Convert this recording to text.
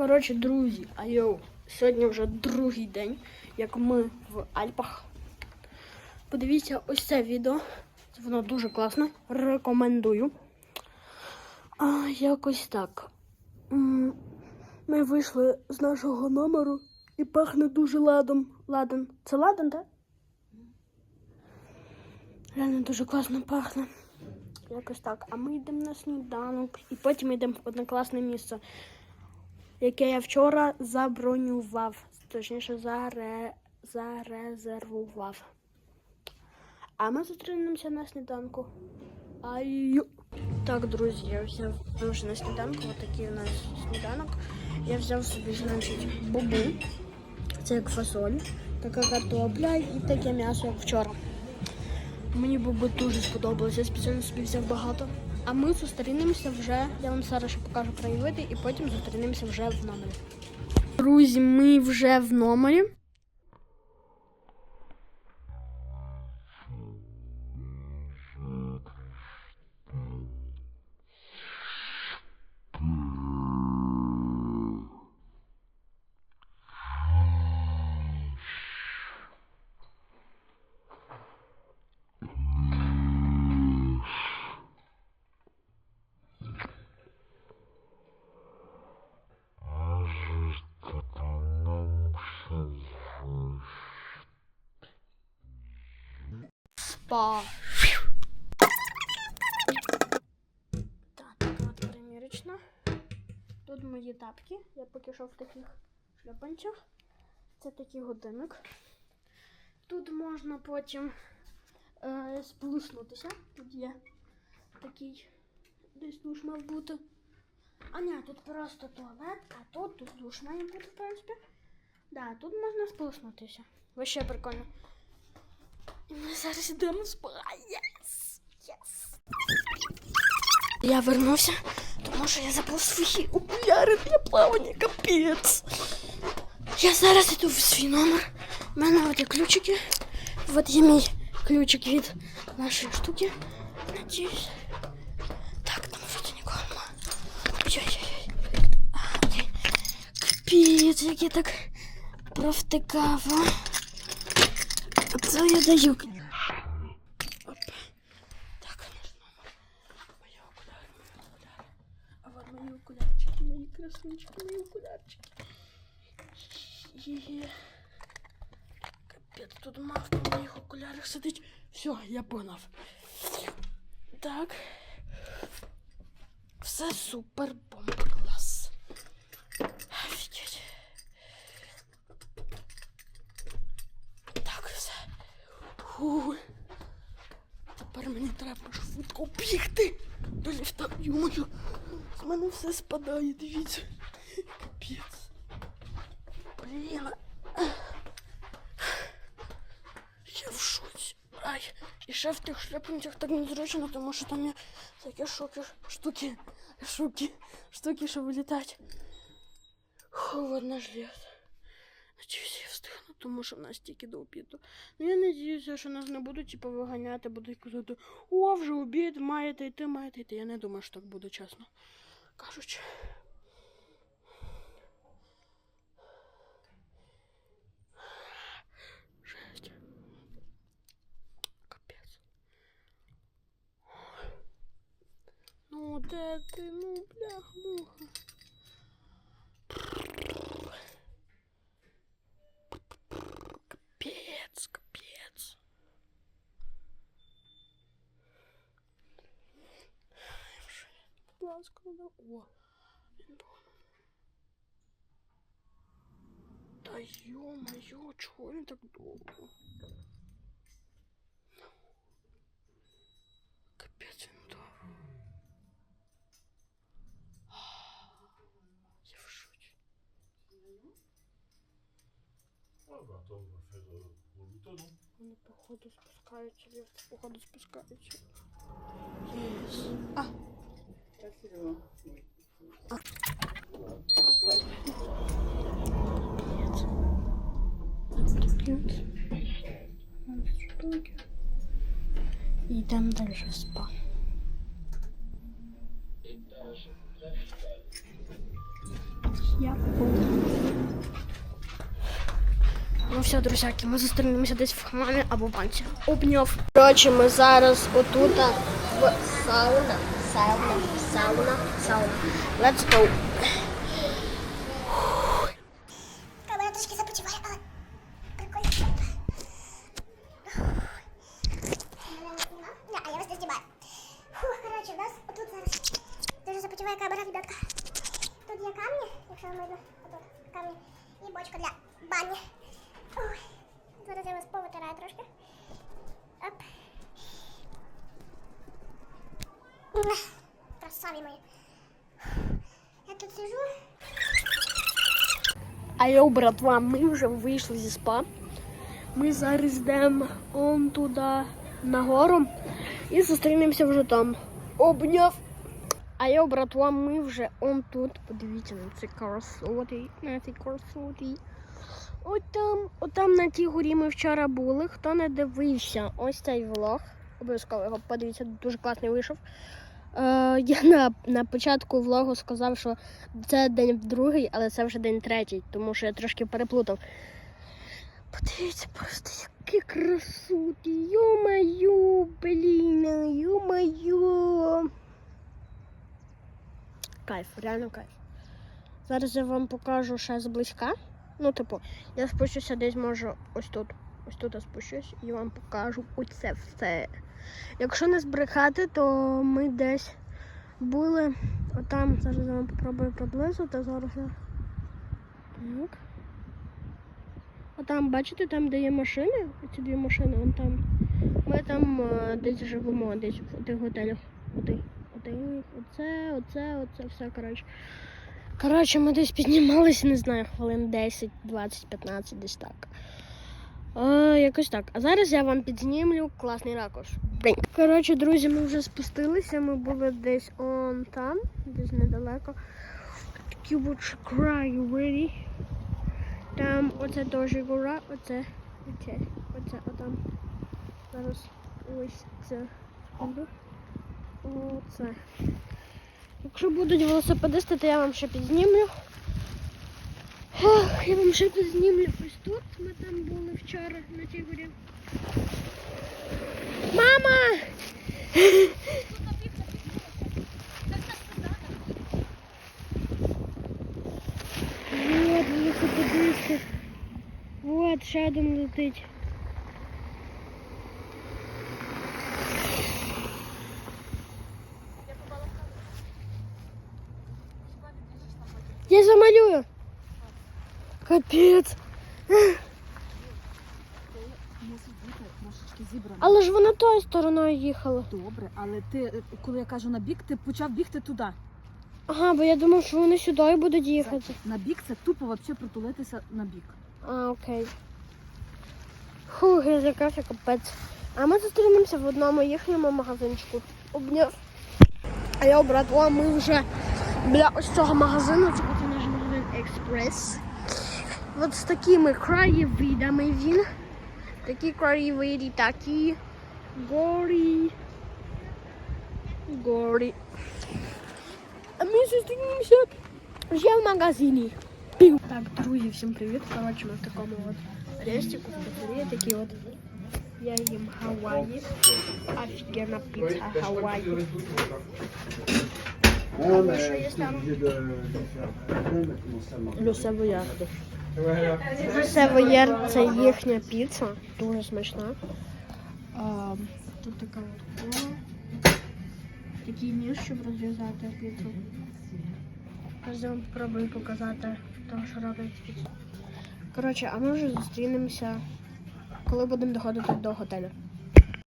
Коротше, друзі, айоу, сьогодні вже другий день, як ми в Альпах. Подивіться ось це відео. Воно дуже класне. Рекомендую. А якось так. Ми вийшли з нашого номеру і пахне дуже ладом. Ладан. Це ладан, так? Реально дуже класно пахне. Якось так. А ми йдемо на сніданок і потім йдемо в одне класне місце, яке я вчора забронював. Точніше, заре... зарезервував. А ми зустрінемося на сніданку. Аю. Так, друзі, я взяв вже на сніданку. Отакий у нас сніданок. Я взяв собі, значить, бобу. Це як фасоль, така картопля і таке м'ясо, як вчора. Мені боби дуже сподобалося, я спеціально собі взяв багато. А ми зустрінемося вже, я вам зараз ще покажу краєвиди, і потім зустрінемося вже в номері. Друзі, ми вже в номері. Спа. Так, от примірочна. Тут мої тапки. Я поки що в таких шльопанцях. Це такий годинник. Тут можна потім е, сплюснутися. Тут є такий десь душ мав бути. А ні, тут просто туалет, а тут, душ має бути, в принципі. Да, тут можна сплюснутися. Вообще прикольно. І ми зараз йдемо в спа. Єс! Єс! Я вернувся, тому що я забув свої окуляри для плавання, капець. Я зараз йду в свій номер. У мене от є ключики. От є мій ключик від нашої штуки. Надіюсь. Так, там вроді нікого нема. Ой-ой-ой. А, окей. Капець, як я так провтикав, А. Оце я даю. Оп. Так, наш номер. Мої окуляри, мої окуляри. А вот мої окулярчики, мої красунчики, мої окулярчики. Є. Капець, тут мавка в моїх окулярах сидить. Все, я погнав. Так. Все супер бомба клас. Офігеть. Так, все. Фу. Тепер мені треба швидко бігти до ліфта. Йомою, з мене все спадає, дивіться. Капець. Блін. Я в шоці. Ай, і ще в тих шлепанцях так незручно, тому що там є такі шоки, штуки, штуки, штуки, що вилітають. Холодно жилет. Надіюсь, тому що в нас тільки до обіду. Ну я надіюся, що нас не будуть типу, виганяти, будуть казати, о, вже обід, маєте йти, маєте йти. Я не думаю, що так буде чесно. Кажучи. Ну, де ти? будь ласка, да. О, він був. Та ё-моё, чого він так довго? Капець він довго. Я в шоці. Dobra, to właśnie do Burbuto, no. Вони, походу, спускаються, ліфт, походу, спускаються. Єс. А, Йдемо далі в спа. Я Ну все, друзяки, ми зустрінемося десь в хмамі або банці. Обняв. Коротше, ми зараз отут в сауна. Сауна, сауна, сауна. Let's go. Камера трошки започиває, але прикольно. Мене не знімав? Ні, а я вас не знімаю. Фух, коротше, в нас отут зараз дуже започиває камера, ребятка. Тут є камні, якщо вам видно, отут камні. І бочка для бані. Ой, зараз я вас повитираю трошки. Оп. Ух, Красаві мої. Я тут сижу. А йоу, братва, ми вже вийшли зі спа. Ми зараз йдемо он туди нагору і зустрінемося вже там. Обняв. А йоу, братва, ми вже он тут. Подивіться на ці красоти, на ці красоти. От там, от там на тій горі ми вчора були. Хто не дивився ось цей влог, обов'язково його подивіться, дуже класний вийшов. Е, я на, на початку влогу сказав, що це день другий, але це вже день третій, тому що я трошки переплутав. Подивіться просто, які красоти. Йо-моє, блін, йо-моє. Кайф, реально кайф. Зараз я вам покажу ще зблизька. Ну, типу, я спущуся десь, може, ось тут. Ось тут спущусь і вам покажу оце все. Якщо не збрехати, то ми десь були отам. Зараз я вам попробую приблизити. Зараз я. Так. Отам, бачите, там, де є машини, ці дві машини, вон там. Ми там е, десь живемо, десь в тих готелях. Оти, оти, оце, оце, оце, все, коротше. Коротше, ми десь піднімалися, не знаю, хвилин 10, 20, 15, десь так. Е, якось так. А зараз я вам підзнімлю класний ракурс. Коротше, друзі, ми вже спустилися. Ми були десь он там, десь недалеко. От краєвиди. Там оце теж гора, оце, оце, оце, отам. Зараз ось це. Оце. Якщо будуть велосипедисти, то я вам ще підзнімлю. Ох, я вам ще підзнімлю ось тут. Ми там були вчора на тій горі. Мама! Вот, велосипедисти. Вот, ще один летить. Я замалюю. Капець. Але ж вона тою стороною їхала. Добре, але ти, коли я кажу на бік, ти почав бігти туди. Ага, бо я думав, що вони сюди будуть їхати. На бік це тупо взагалі притулитися на бік. А, окей. Фух, я закався капець. А ми зустрінемося в одному їхньому магазинчику. Обняв. А я братва, ми вже біля ось цього магазину, це буде наш магазин Експрес. От з такими краєвидами він. Такі краєвиди, такі горі. Горі. А ми зустрінемося вже в магазині. Так, друзі, всім привіт. Коротше, ми в такому от рестику в такі от. Я їм Гаваї. Офігенна піца Гаваї. Ah, mais je suis je suis Савояр це їхня піца. Дуже смачна. А, тут така от кола. Такий ніж, щоб розв'язати піцу. Зараз я вам спробую показати хто що роблять піцу. Коротше, а ми вже зустрінемося, коли будемо доходити до готелю.